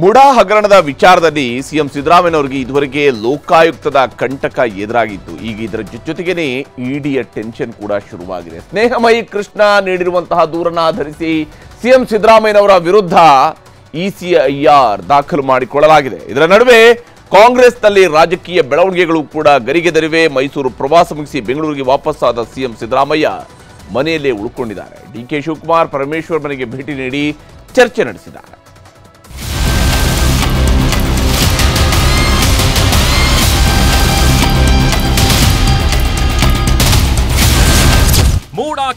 ಮುಡಾ ಹಗರಣದ ವಿಚಾರದಲ್ಲಿ ಸಿಎಂ ಸಿದ್ದರಾಮಯ್ಯನವರಿಗೆ ಇದುವರೆಗೆ ಲೋಕಾಯುಕ್ತದ ಕಂಟಕ ಎದುರಾಗಿತ್ತು ಈಗ ಇದರ ಜೊತೆಗೇನೆ ಇಡಿಯ ಟೆನ್ಷನ್ ಕೂಡ ಶುರುವಾಗಿದೆ. ಸ್ನೇಹಮಯಿ ಕೃಷ್ಣ ನೀಡಿರುವಂತಹ ದೂರನ್ನ ಆಧರಿಸಿ ಸಿಎಂ ಸಿದ್ದರಾಮಯ್ಯನವರ ವಿರುದ್ಧ ಇಸಿಐಆರ್ ದಾಖಲು ಮಾಡಿಕೊಳ್ಳಲಾಗಿದೆ. ಇದರ ನಡುವೆ ಕಾಂಗ್ರೆಸ್ನಲ್ಲಿ ರಾಜಕೀಯ ಬೆಳವಣಿಗೆಗಳು ಕೂಡ ಗರಿಗೆದರಿವೆ ಮೈಸೂರು ಪ್ರವಾಸ ಮುಗಿಸಿ ಬೆಂಗಳೂರಿಗೆ ವಾಪಸ್ಸಾದ ಸಿಎಂ ಸಿದ್ದರಾಮಯ್ಯ ಮನೆಯಲ್ಲೇ ಉಳ್ಕೊಂಡಿದ್ದಾರೆ. ಡಿಕೆ ಶಿವಕುಮಾರ್ ಪರಮೇಶ್ವರ್ ಮನೆಗೆ ಭೇಟಿ ನೀಡಿ ಚರ್ಚೆ ನಡೆಸಿದ್ದಾರೆ.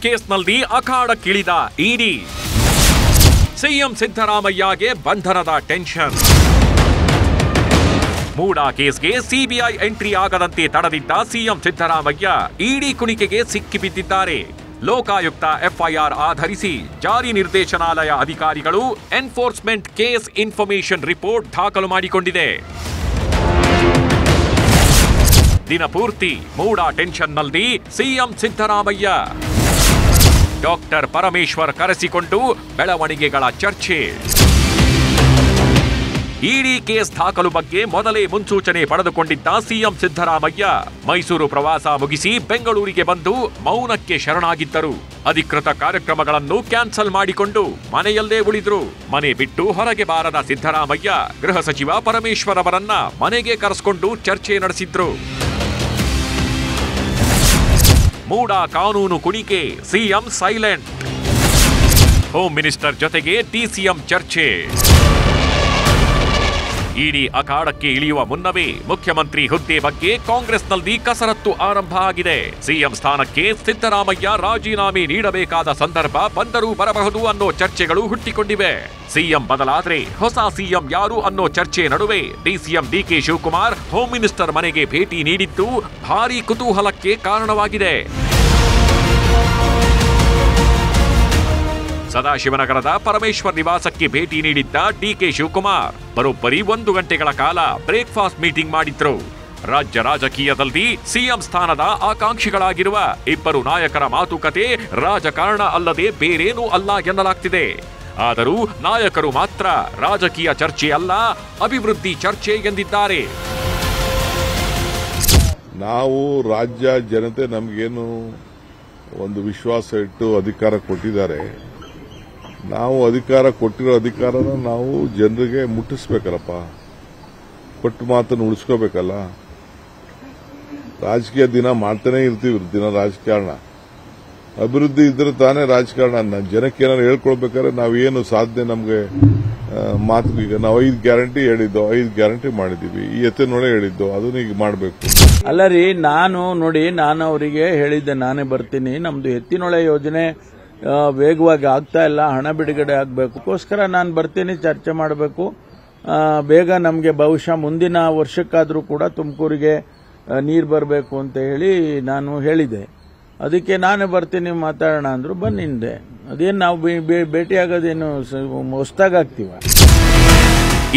ಕೇಸ್ನಲ್ಲಿ ಅಖಾಡಕ್ಕಿಳಿದ ಇಡಿ. ಸಿಎಂ ಸಿದ್ದರಾಮಯ್ಯಗೆ ಬಂಧನದ ಟೆನ್ಷನ್. ಮೂಡಾ ಕೇಸ್ಗೆ ಸಿಬಿಐ ಎಂಟ್ರಿ ಆಗದಂತೆ ತಡೆದಿದ್ದ ಸಿಎಂ ಸಿದ್ದರಾಮಯ್ಯ ಇಡಿ ಕುಣಿಕೆಗೆ ಸಿಕ್ಕಿಬಿದ್ದಿದ್ದಾರೆ. ಲೋಕಾಯುಕ್ತ ಎಫ್ಐಆರ್ ಆಧರಿಸಿ ಜಾರಿ ನಿರ್ದೇಶನಾಲಯ ಅಧಿಕಾರಿಗಳು ಎನ್ಫೋರ್ಸ್ಮೆಂಟ್ ಕೇಸ್ ಇನ್ಫಾರ್ಮೇಶನ್ ರಿಪೋರ್ಟ್ ದಾಖಲು ಮಾಡಿಕೊಂಡಿದೆ. ದಿನಪೂರ್ತಿ ಮೂಡಾ ಟೆನ್ಷನ್ನಲ್ಲಿ ಸಿಎಂ ಸಿದ್ದರಾಮಯ್ಯ. ಡಾಕ್ಟರ್ ಪರಮೇಶ್ವರ್ ಕರೆಸಿಕೊಂಡು ಬೆಳವಣಿಗೆಗಳ ಚರ್ಚೆ. ಇಡಿ ಕೇಸ್ ದಾಖಲು ಬಗ್ಗೆ ಮೊದಲೇ ಮುನ್ಸೂಚನೆ ಪಡೆದುಕೊಂಡಿದ್ದ ಸಿಎಂ ಸಿದ್ದರಾಮಯ್ಯ, ಮೈಸೂರು ಪ್ರವಾಸ ಮುಗಿಸಿ ಬೆಂಗಳೂರಿಗೆ ಬಂದು ಮೌನಕ್ಕೆ ಶರಣಾಗಿದ್ದರು. ಅಧಿಕೃತ ಕಾರ್ಯಕ್ರಮಗಳನ್ನು ಕ್ಯಾನ್ಸಲ್ ಮಾಡಿಕೊಂಡು ಮನೆಯಲ್ಲೇ ಉಳಿದ್ರು. ಮನೆ ಬಿಟ್ಟು ಹೊರಗೆ ಬಾರದ ಸಿದ್ದರಾಮಯ್ಯ, ಗೃಹ ಸಚಿವ ಪರಮೇಶ್ವರ್ ಅವರನ್ನ ಮನೆಗೆ ಕರೆಸಿಕೊಂಡು ಚರ್ಚೆ ನಡೆಸಿದ್ರು. ಮೂಡ ಕಾನೂನು ಕುಣಿಕೆ ಸಿಎಂ ಸೈಲೆಂಟ್. ಹೋಮ್ ಮಿನಿಸ್ಟರ್ ಜೊತೆಗೆ ಟಿಸಿಎಂ ಚರ್ಚೆ. ಇಡಿ ಅಖಾಡಕ್ಕೆ ಇಳಿಯುವ ಮುನ್ನವೇ ಮುಖ್ಯಮಂತ್ರಿ ಹುದ್ದೆ ಬಗ್ಗೆ ಕಾಂಗ್ರೆಸ್ನಲ್ಲಿ ಕಸರತ್ತು ಆರಂಭ ಆಗಿದೆ. ಸಿಎಂ ಸ್ಥಾನಕ್ಕೆ ಸಿದ್ದರಾಮಯ್ಯ ರಾಜೀನಾಮೆ ನೀಡಬೇಕಾದ ಸಂದರ್ಭ ಬಂದರೂ ಬರಬಹುದು ಅನ್ನೋ ಚರ್ಚೆಗಳು ಹುಟ್ಟಿಕೊಂಡಿವೆ. ಸಿಎಂ ಬದಲಾದ್ರೆ ಹೊಸ ಸಿಎಂ ಯಾರು ಅನ್ನೋ ಚರ್ಚೆ ನಡುವೆ DCM DK Shivakumar, home minister ಮನೆಗೆ ಭೇಟಿ ನೀಡಿದ್ದು ಭಾರೀ ಕುತೂಹಲಕ್ಕೆ ಕಾರಣವಾಗಿದೆ. ಸದಾಶಿವನಗರದ ಪರಮೇಶ್ವರ್ ನಿವಾಸಕ್ಕೆ ಭೇಟಿ ನೀಡಿದ್ದ ಡಿಕೆ ಶಿವಕುಮಾರ್. ಬರೋಬ್ಬರಿ ಒಂದು ಗಂಟೆಗಳ ಕಾಲ ಬ್ರೇಕ್ಫಾಸ್ಟ್ ಮೀಟಿಂಗ್ ಮಾಡಿದ್ರು. ರಾಜ್ಯ ರಾಜಕೀಯದಲ್ಲಿ ಸಿಎಂ ಸ್ಥಾನದ ಆಕಾಂಕ್ಷಿಗಳಾಗಿರುವ ಇಬ್ಬರು ನಾಯಕರ ಮಾತುಕತೆ ರಾಜಕಾರಣ ಅಲ್ಲದೆ ಬೇರೇನೂ ಅಲ್ಲ ಎನ್ನಲಾಗ್ತಿದೆ. ಆದರೂ ನಾಯಕರು ಮಾತ್ರ ರಾಜಕೀಯ ಚರ್ಚೆ ಅಲ್ಲ, ಅಭಿವೃದ್ಧಿ ಚರ್ಚೆ ಎಂದಿದ್ದಾರೆ. ನಾವು ರಾಜ್ಯ ಜನತೆ ನಮಗೇನು ಒಂದು ವಿಶ್ವಾಸ ಇಟ್ಟು ಅಧಿಕಾರ ಕೊಟ್ಟಿದ್ದಾರೆ. ನಾವು ಅಧಿಕಾರ ಕೊಟ್ಟಿರೋ ಅಧಿಕಾರನ ನಾವು ಜನರಿಗೆ ಮುಟ್ಟಿಸ್ಬೇಕಲ್ಲಪ್ಪ. ಕೊಟ್ಟು ಮಾತನ್ನು ಉಳಿಸ್ಕೋಬೇಕಲ್ಲ. ರಾಜಕೀಯ ದಿನ ಮಾಡ್ತಾನೆ ಇರ್ತೀವಿ, ದಿನ ರಾಜಕಾರಣ. ಅಭಿವೃದ್ಧಿ ಇದ್ರೆ ತಾನೇ ರಾಜಕಾರಣ. ಜನಕ್ಕೆ ಏನಾದ್ರು ಹೇಳ್ಕೊಳ್ಬೇಕಾದ್ರೆ ನಾವೇನು ಸಾಧನೆ ನಮಗೆ ಮಾತು ಈಗ ನಾವು ಐದು ಗ್ಯಾರಂಟಿ ಹೇಳಿದ್ದು, ಐದು ಗ್ಯಾರಂಟಿ ಮಾಡಿದೀವಿ ಈ ಎತ್ತಿನೊಳೆ ಹೇಳಿದ್ದು, ಅದನ್ನ ಈಗ ಮಾಡಬೇಕು. ಅಲ್ಲ ರೀ, ನಾನು ನೋಡಿ, ನಾನು ಅವರಿಗೆ ಹೇಳಿದ್ದೆ, ನಾನೇ ಬರ್ತೀನಿ. ನಮ್ದು ಎತ್ತಿನೊಳೆ ಯೋಜನೆ ವೇಗವಾಗಿ ಆಗ್ತಾ ಇಲ್ಲ, ಹಣ ಬಿಡುಗಡೆ ಆಗಬೇಕೋಸ್ಕರ ನಾನು ಬರ್ತೀನಿ, ಚರ್ಚೆ ಮಾಡಬೇಕು. ಬೇಗ ನಮಗೆ ಬಹುಶಃ ಮುಂದಿನ ವರ್ಷಕ್ಕಾದರೂ ಕೂಡ ತುಮಕೂರಿಗೆ ನೀರು ಬರಬೇಕು ಅಂತ ಹೇಳಿ ನಾನು ಹೇಳಿದೆ. ಅದಕ್ಕೆ ನಾನೇ ಬರ್ತೀನಿ ಮಾತಾಡೋಣ ಅಂದರು ಬನ್ನಿಂದೆ ಅದೇನು ನಾವು ಭೇಟಿಯಾಗೋದೇನು ಹೊಸ್ದಾಗ್ತೀವ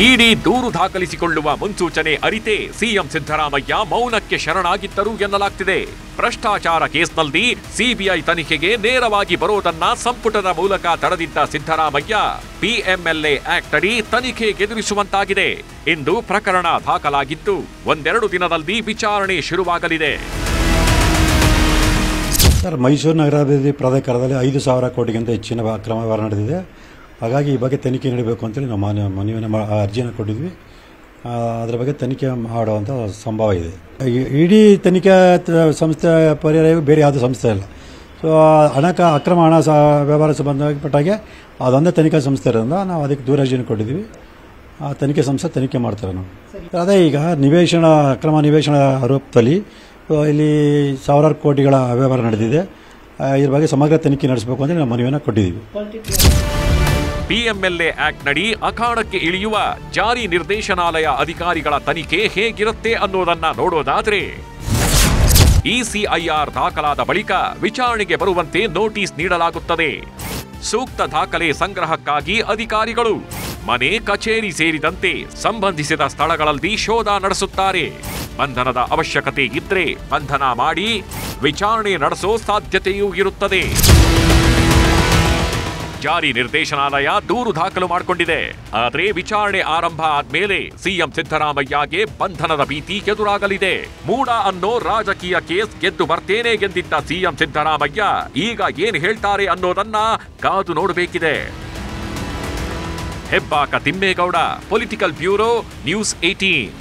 ಇಡಿ ದೂರು ದಾಖಲಿಸಿಕೊಳ್ಳುವ ಮುನ್ಸೂಚನೆ ಅರಿತೆ ಸಿಎಂ ಸಿದ್ದರಾಮಯ್ಯ ಮೌನಕ್ಕೆ ಶರಣಾಗಿದ್ದರು ಎನ್ನಲಾಗ್ತಿದೆ. ಭ್ರಷ್ಟಾಚಾರ ಕೇಸ್ನಲ್ಲಿ ಸಿಬಿಐ ತನಿಖೆಗೆ ನೇರವಾಗಿ ಬರೋದನ್ನ ಸಂಪುಟದ ಮೂಲಕ ತಡೆದಿದ್ದ ಸಿದ್ದರಾಮಯ್ಯ, ಪಿಎಂಎಲ್ಎ ಆಕ್ಟ್ ಅಡಿ ತನಿಖೆ ಎದುರಿಸುವಂತಾಗಿದೆ. ಇಂದು ಪ್ರಕರಣ ದಾಖಲಾಗಿದ್ದು, ಒಂದೆರಡು ದಿನದಲ್ಲಿ ವಿಚಾರಣೆ ಶುರುವಾಗಲಿದೆ. ಸರ್, ಮೈಸೂರು ನಗರಾಭಿವೃದ್ಧಿ ಪ್ರಾಧಿಕಾರದಲ್ಲಿ ಐದು ಸಾವಿರ ಕೋಟಿಗಿಂತ ಹೆಚ್ಚಿನ ಅಕ್ರಮ ವ್ಯವಹಾರ ನಡೆದಿದೆ. ಹಾಗಾಗಿ ಈ ಬಗ್ಗೆ ತನಿಖೆ ನಡೀಬೇಕು ಅಂತೇಳಿ ನಾವು ಮಾನ್ಯ ಮನವಿಯನ್ನು ಮಾ- ಅರ್ಜಿಯನ್ನು ಕೊಟ್ಟಿದ್ವಿ. ಅದರ ಬಗ್ಗೆ ತನಿಖೆ ಮಾಡುವಂಥ ಸಂಭವ ಇದೆ. ಇಡೀ ತನಿಖಾ ಸಂಸ್ಥೆ ಪರಿಹಾರ ಬೇರೆ ಯಾವುದೇ ಸಂಸ್ಥೆ ಇಲ್ಲ ಸೊ ಹಣಕ ಅಕ್ರಮ ಹಣ ಸಹ ವ್ಯವಹಾರ ಸಂಬಂಧಪಟ್ಟಾಗೆ ಅದೊಂದೇ ತನಿಖಾ ಸಂಸ್ಥೆ ಇರೋದ್ರಿಂದ ನಾವು ಅದಕ್ಕೆ ದೂರ ಅರ್ಜಿಯನ್ನು ಕೊಟ್ಟಿದ್ವಿ ಆ ತನಿಖೆ ಸಂಸ್ಥೆ ತನಿಖೆ ಮಾಡ್ತಾರೆ ನಾವು. ಅದೇ ಈಗ ನಿವೇಶನ ಅಕ್ರಮ ನಿವೇಶನ ರೂಪದಲ್ಲಿ ಇಲ್ಲಿ ಸಾವಿರಾರು ಕೋಟಿಗಳ ವ್ಯವಹಾರ ನಡೆದಿದೆ. ಇದ್ರ ಬಗ್ಗೆ ಸಮಗ್ರ ತನಿಖೆ ನಡೆಸಬೇಕು ಅಂತ ನಾವು ಮನವಿಯನ್ನು ಕೊಟ್ಟಿದ್ದೀವಿ. ಪಿಎಂಎಲ್ಎ ಆಕ್ಟ್ ನಡಿ ಅಖಾಡಕ್ಕೆ ಇಳಿಯುವ ಜಾರಿ ನಿರ್ದೇಶನಾಲಯ ಅಧಿಕಾರಿಗಳ ತನಿಖೆ ಹೇಗಿರುತ್ತೆ ಅನ್ನೋದನ್ನ ನೋಡೋದಾದ್ರೆ, ಇಸಿಐಆರ್ ದಾಖಲಾದ ಬಳಿಕ ವಿಚಾರಣೆಗೆ ಬರುವಂತೆ ನೋಟಿಸ್ ನೀಡಲಾಗುತ್ತದೆ. ಸೂಕ್ತ ದಾಖಲೆ ಸಂಗ್ರಹಕ್ಕಾಗಿ ಅಧಿಕಾರಿಗಳು ಮನೆ, ಕಚೇರಿ ಸೇರಿದಂತೆ ಸಂಬಂಧಿಸಿದ ಸ್ಥಳಗಳಲ್ಲಿ ಶೋಧ ನಡೆಸುತ್ತಾರೆ. ಬಂಧನದ ಅವಶ್ಯಕತೆ ಇದ್ರೆ ಬಂಧನ ಮಾಡಿ ವಿಚಾರಣೆ ನಡೆಸೋ ಸಾಧ್ಯತೆಯೂ ಇರುತ್ತದೆ. ಜಾರಿ ನಿರ್ದೇಶನಾಲಯ ದೂರು ದಾಖಲು ಮಾಡಿಕೊಂಡಿದೆ. ಆದರೆ ವಿಚಾರಣೆ ಆರಂಭ ಆದ್ಮೇಲೆ ಸಿಎಂ ಸಿದ್ದರಾಮಯ್ಯಗೆ ಬಂಧನದ ಭೀತಿ ಎದುರಾಗಲಿದೆ. ಮೂಡ ಅನ್ನೋ ರಾಜಕೀಯ ಕೇಸ್ ಗೆದ್ದು ಬರ್ತೇನೆ ಎಂದಿದ್ದ ಸಿಎಂ ಸಿದ್ದರಾಮಯ್ಯ ಈಗ ಏನ್ ಹೇಳ್ತಾರೆ ಅನ್ನೋದನ್ನ ಕಾದು ನೋಡಬೇಕಿದೆ. Hebbaka Thimmegowda political bureau news eighteen